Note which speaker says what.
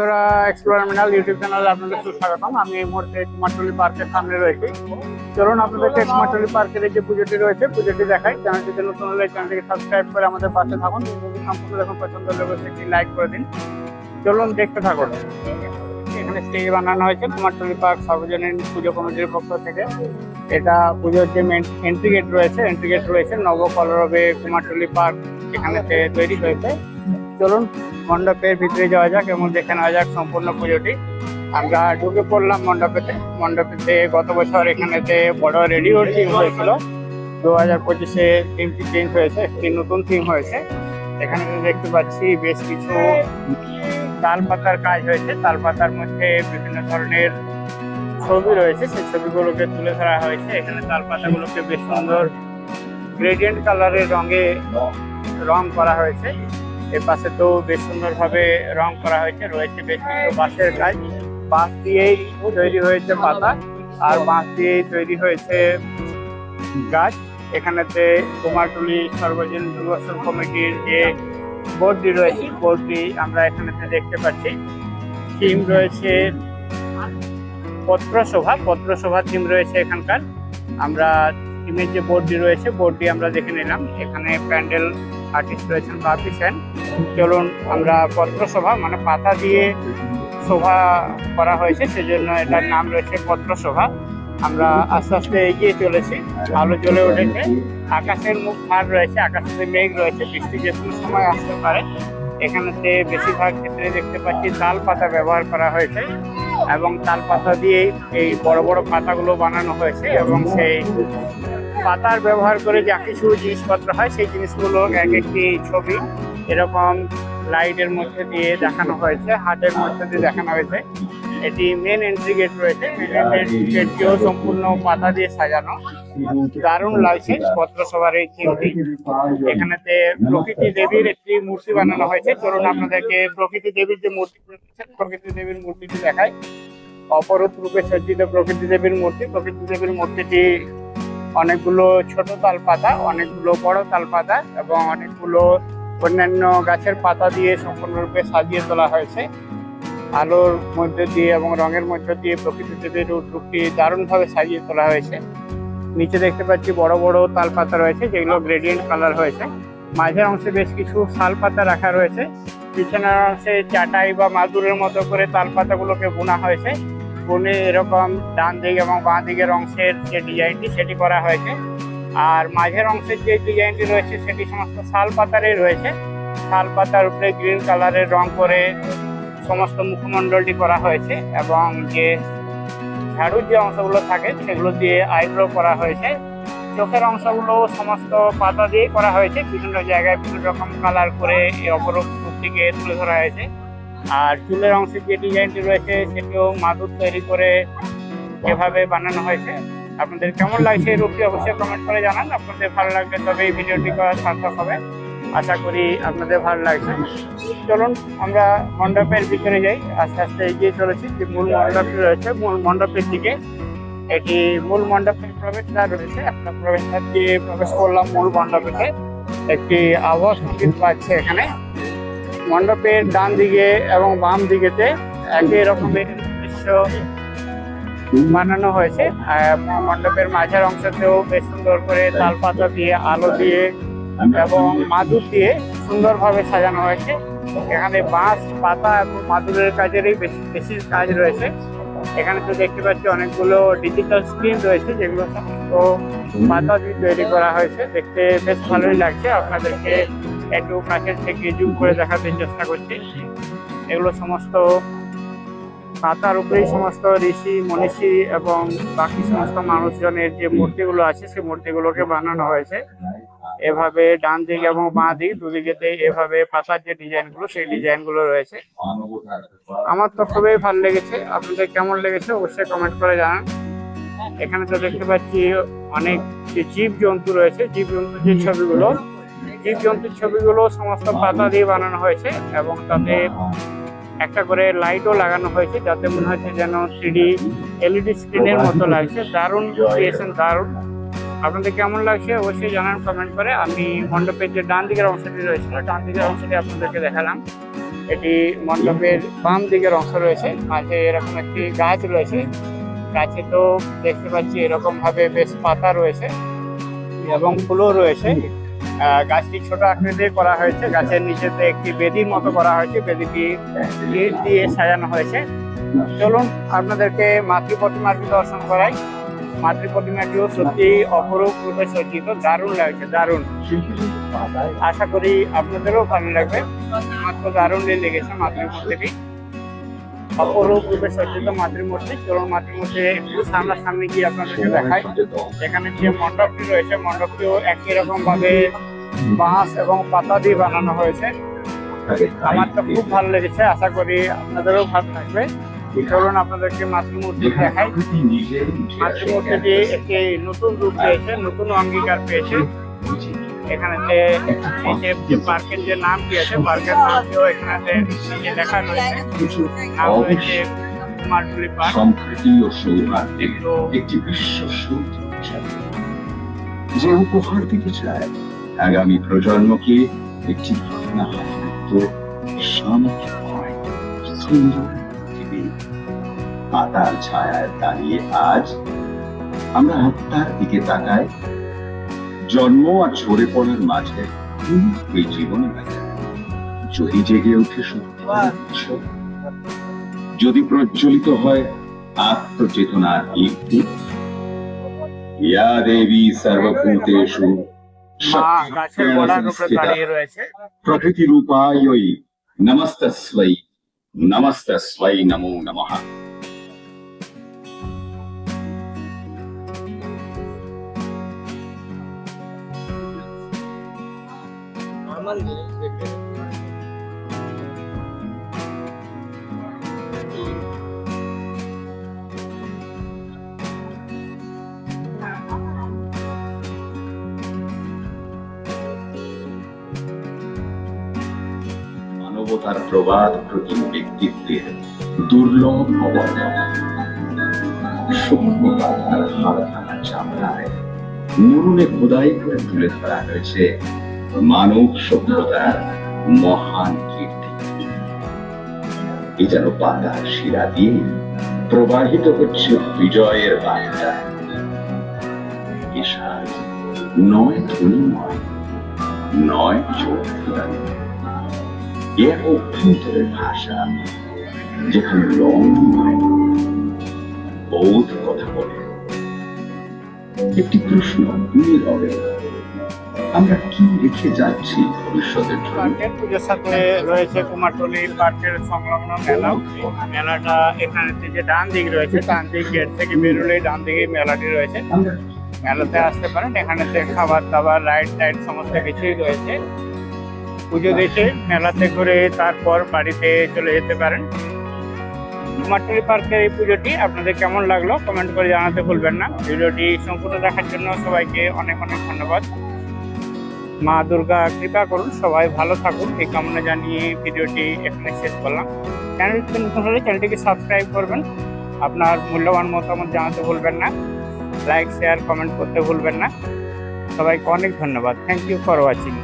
Speaker 1: বন্ধুরা এক্সপ্লোরামিনাল ইউটিউব চ্যানেলে আপনাদের সুস্বাগতম। আমি এই মুহূর্তে কুমারটুলি পার্কের সামনে রয়েছি। চলুন, আপনাদেরকে কুমারটুলি পার্কের যে পুজোটি রয়েছে, পুজোটি দেখাই। চ্যানেলটিতে নতুন হলে চ্যানেলটিকে সাবস্ক্রাইব করে আমাদের পাশে থাকুন। সম্পূর্ণ যখন পছন্দ হলে একটি লাইক করে দিন। চলুন, দেখতে থাকুন। এখানে স্টেজ বানানো হয়েছে কুমারটুলি পার্ক সার্বজনীন পুজো কমিটির পক্ষ থেকে। এটা পুজোর যে মেন এন্ট্রি গেট রয়েছে এন্ট্রি গেট রয়েছে নব কলরবে কুমারটুলি পার্ক এখানেতে তৈরি হয়েছে। চলুন মণ্ডপের ভিতরে যাওয়া যাক এবং দেখে নেওয়া যাক সম্পূর্ণ পুজোটি। আমরা ঢুকে পড়লাম মণ্ডপেতে। মণ্ডপেতে গত বছর এখানেতে বড় রেডিও থিম হয়েছিল দু হাজার পঁচিশে থিমটি চেঞ্জ হয়েছে, একটি নতুন থিম হয়েছে। এখানে দেখতে পাচ্ছি বেশ কিছু তাল পাতার কাজ হয়েছে। তাল পাতার মধ্যে বিভিন্ন ধরনের ছবি রয়েছে। সেই ছবিগুলোকে তুলে ধরা হয়েছে। এখানে তাল পাতাগুলোকে বেশ সুন্দর গ্রেডিয়েন্ট কালারের রঙে রং করা হয়েছে। এর পাশে তো বেশ সুন্দরভাবে রং করা হয়েছে, রয়েছে বেশ কিছু বাঁশের কাজ। বাঁশ দিয়েই তৈরি হয়েছে পাতা, আর বাঁশ দিয়েই তৈরি হয়েছে গাছ। এখানেতে কুমারটুলি সর্বজনীন দুর্গোৎসব কমিটির যে বোর্ডটি রয়েছে বোর্ডটি আমরা এখানেতে দেখতে পাচ্ছি। থিম রয়েছে পত্রসভা পত্রসভা থিম রয়েছে এখানকার। আমরা থিমের যে বোর্ডটি রয়েছে বোর্ডটি আমরা দেখে নিলাম। এখানে প্যান্ডেল আর্টিস্ট রয়েছেন সেন চলুন আমরা পত্রসভা মানে পাতা দিয়ে শোভা করা হয়েছে, সেজন্য এটার নাম রয়েছে পত্রসভা। আমরা আস্তে আস্তে এগিয়ে চলেছি, আলো জ্বলে উঠেছে, আকাশের মুখ ভার রয়েছে আকাশে মেঘ রয়েছে, বৃষ্টি যে কোনো সময় আসতে পারে। এখানেতে বেশিরভাগ ক্ষেত্রে দেখতে পাচ্ছি তাল পাতা ব্যবহার করা হয়েছে এবং তাল পাতা দিয়েই এই বড় বড় পাতাগুলো বানানো হয়েছে এবং সেই পাতার ব্যবহার করে যা কিছু জিনিসপত্র হয়, সেই জিনিসগুলো এক একটি ছবি এরকম লাইটের মধ্যে দিয়ে দেখানো হয়েছে হাটের মধ্যে দিয়ে দেখানো হয়েছে। এটি মেন এন্ট্রি গেট রয়েছে মেন এন্ট্রি গেটটিও সম্পূর্ণ পাতা দিয়ে সাজানো। দারুণ লাগছে পত্রসভার এই থিমটি। এখানেতে প্রকৃতি দেবীর একটি মূর্তি বানানো হয়েছে। চলুন আপনাদেরকে প্রকৃতি দেবীর যে মূর্তি, প্রকৃতি দেবীর মূর্তিটি দেখায় অপরূপ রূপে সজ্জিত প্রকৃতি দেবীর মূর্তি। প্রকৃতি দেবীর মূর্তিটি অনেকগুলো ছোট তাল পাতা অনেকগুলো বড় তাল পাতা এবং অনেকগুলো অন্যান্য গাছের পাতা দিয়ে সম্পূর্ণরূপে সাজিয়ে তোলা হয়েছে। আলোর মধ্যে দিয়ে এবং রঙের মধ্যে দিয়ে প্রকৃতি দেবীর রূপটি দারুণভাবে সাজিয়ে তোলা হয়েছে। নিচে দেখতে পাচ্ছি বড় বড় তাল পাতা রয়েছে, যেগুলো গ্রেডিয়েন্ট কালার হয়েছে। মাঝের অংশে বেশ কিছু শাল পাতা রাখা রয়েছে। পিছনের অংশে চাটাই বা মাদুরের মতো করে তাল পাতাগুলোকে বোনা হয়েছে। বুনে এরকম ডান দিক এবং বাঁ দিকের অংশের যে ডিজাইনটি সেটি করা হয়েছে। আর মাঝের অংশের যে ডিজাইনটি রয়েছে, সেটি সমস্ত শাল পাতারই রয়েছে। শাল পাতার উপরে গ্রিন কালারের রং করে সমস্ত মুখমণ্ডলটি করা হয়েছে এবং যে ঝাড়ুর যে অংশগুলো থাকে, সেগুলো দিয়ে আইব্রো করা হয়েছে। চোখের অংশগুলো সমস্ত পাতা দিয়ে করা হয়েছে। বিভিন্ন জায়গায় বিভিন্ন রকম কালার করে এই অপরূপ রূপটিকে তুলে ধরা হয়েছে। আর চুলের অংশের যে ডিজাইনটি রয়েছে, সেটিও মাদুর তৈরি করে এভাবে বানানো হয়েছে। আপনাদের কেমন লাগছে রূপটি অবশ্যই কমেন্ট করে জানান। আপনাদের ভালো লাগলে তবে এই ভিডিওটি করা সার্থক হবে। আশা করি আপনাদের ভালো লাগছে। চলুন, আমরা মণ্ডপের ভিতরে যাই। আস্তে আস্তে এগিয়ে চলেছি। যে মূল মণ্ডপটি রয়েছে, মূল মণ্ডপের দিকে এটি মূল মণ্ডপের প্রবেশদ্বার রয়েছে। আমরা প্রবেশদ্বার দিয়ে প্রবেশ করলাম মূল মণ্ডপেতে। একটি সংগীত পাচ্ছে এখানে। মণ্ডপের ডান দিকে এবং বাম দিকেতে একই রকমের দৃশ্য বানানো হয়েছে। মণ্ডপের মাঝের অংশতেও বেশ সুন্দর করে তাল পাতা দিয়ে, আলো দিয়ে এবং মাদুর দিয়ে সুন্দরভাবে সাজানো হয়েছে। এখানে বাঁশ, পাতা এবং মাদুরের কাজেরই বেশি বেশি কাজ রয়েছে। এখানে তো দেখতে পাচ্ছি অনেকগুলো ডিজিটাল স্ক্রিন রয়েছে, যেগুলো সমস্ত পাতা দিয়ে তৈরি করা হয়েছে। দেখতে বেশ ভালোই লাগছে। আপনাদেরকে একটু কাছের থেকে জুম করে দেখাতে চেষ্টা করছি। এগুলো সমস্ত পাতার উপরেই সমস্ত ঋষি, মনীষী এবং বাকি সমস্ত মানুষজনের যে মূর্তিগুলো আছে, সেই মূর্তিগুলোকে বানানো হয়েছে। এভাবে ডান দিক এবং বাঁ দিক দুদিকেতে এভাবে পাতার যে ডিজাইনগুলো সেই ডিজাইনগুলো রয়েছে। আমার তো খুবই ভালো লেগেছে। আপনাদের কেমন লেগেছে অবশ্যই কমেন্ট করে জানান। এখানে তো দেখতে পাচ্ছি অনেক যে জীব জন্তু রয়েছে জীব জন্তুর যে ছবিগুলো জীব জন্তুর ছবিগুলো সমস্ত পাতা দিয়ে বানানো হয়েছে এবং তাতে একটা করে লাইটও লাগানো হয়েছে, যাতে মনে হচ্ছে যেন থ্রিডি এলইডি স্ক্রিনের মতো লাগছে। দারুণ ক্রিয়েশন দারুণ। আপনাদের কেমন লাগছে অবশ্যই জানান কমেন্ট করে। আমি মণ্ডপের যে ডান দিকের অংশটি রয়েছিল ডান দিকের অংশটি আপনাদেরকে দেখালাম। এটি মণ্ডপের বাম দিকের অংশ রয়েছে। মাঝে এরকম একটি গাছ রয়েছে। গাছে তো দেখতে পাচ্ছি এরকমভাবে বেশ পাতা রয়েছে এবং ফুলও রয়েছে। গাছটি ছোট আকৃতির করা হয়েছে। গাছের নিচেতে একটি বেদির মতো করা হয়েছে। বেদিটি ইট দিয়ে সাজানো হয়েছে। চলুন আপনাদেরকে মাতৃ প্রতিমাটি দর্শন করাই। মাতৃ প্রতিমাটিও সত্যি অপরূপ রূপে সজ্জিত। দারুণ লাগছে, দারুণ। আশা করি আপনাদেরও ভালো লাগবে। মাত্র দারুণই লেগেছে মাতৃমূর্তিটি। অপরূপ রূপে সজ্জিত মাতৃমূর্তি। চলুন মাতৃমূর্তি একটু সামনাসামনি গিয়ে আপনাদেরকে দেখাই। এখানে যে মণ্ডপটি রয়েছে, মণ্ডপটিও একই রকম ভাবে বাঁশ এবং পাতা দিয়ে বানানো হয়েছে। আমার তো খুব ভালো লেগেছে আশা করি আপনাদেরও ভালো লাগবে। চলুন আপনাদেরকে মাতৃমূর্তি দেখাই। মাতৃমূর্তিটি একটি নতুন রূপ পেয়েছে নতুন অঙ্গীকার পেয়েছে। এখানে যে পার্কের যে নামটি আছে পার্কের নামটিও এখানে নিচে লেখা রয়েছে। নাম রয়েছে কুমারটুলি পার্ক।
Speaker 2: সম্প্রীতি ও সৌহার্দ্যের
Speaker 1: একটি
Speaker 2: বিশ্ব যে উপহার দিতে চায় আগামী প্রজন্মকে একটি ভাবনামুক্ত শান্তিময় সুন্দর পৃথিবী। পাতার ছায়ায় দাঁড়িয়ে আজ আমরা আত্মার দিকে তাকাই। জন্ম আর ঝরে পড়ার মাঝে এই জীবন যদি জেগে ওঠে সত্যি যদি প্রজ্বলিত হয় আত্মচেতনার ইয়া দেবী সর্বভূতেষু
Speaker 1: মা গাছের গোড়ার উপরে দাঁড়িয়ে রয়েছে।
Speaker 2: প্রকৃতি রূপায়ই নমস্তস্বৈ নমস্তস্বৈ নমো নমঃ। মানবতার প্রবাদ প্রতিম ব্যক্তিত্বের দুর্লভ অবদান সভ্যতার চামড়ায় খোদাই করে তুলে ধরা হয়েছে মানব সভ্যতার মহান কীর্তি। এ যেন শিরা দিয়ে প্রবাহিত হচ্ছে বিজয়ের বার্তা। নয় ধ্বনি নয় নয় চোখ এ এক অভ্যন্তরের ভাষা যেখানে রং নয় বোধ কথা বলে। একটি প্রশ্ন নীরবে। আমরা কি রেখে যাচ্ছি ভবিষ্যতের জন্য?
Speaker 1: পার্কের পুজোর সাথে রয়েছে কুমারটুলি পার্কের সংলগ্ন মেলা। মেলাটা এখানে যে ডান দিক রয়েছে ডান দিক গেট থেকে বেরোলেই ডান দিকে মেলাটি রয়েছে। মেলাতে আসতে পারেন। এখানেতে খাবার দাবার লাইট টাইট সমস্ত কিছুই রয়েছে। পুজো দেখে মেলাতে করে তারপর বাড়িতে চলে যেতে পারেন। কুমারটুলি পার্কের এই পুজোটি আপনাদের কেমন লাগল কমেন্ট করে জানাতে ভুলবেন না। ভিডিওটি সম্পূর্ণ দেখার জন্য সবাইকে অনেক অনেক ধন্যবাদ। মা দুর্গা কৃপা করুন, সবাই ভালো থাকুন। এই কামনা জানিয়ে ভিডিওটি এখানে শেষ করলাম। চ্যানেলটি নতুন হলে চ্যানেলটিকে সাবস্ক্রাইব করবেন। আপনার মূল্যবান মতামত জানাতে ভুলবেন না। লাইক, শেয়ার, কমেন্ট করতে ভুলবেন না। সবাইকে অনেক ধন্যবাদ। Thank you for watching.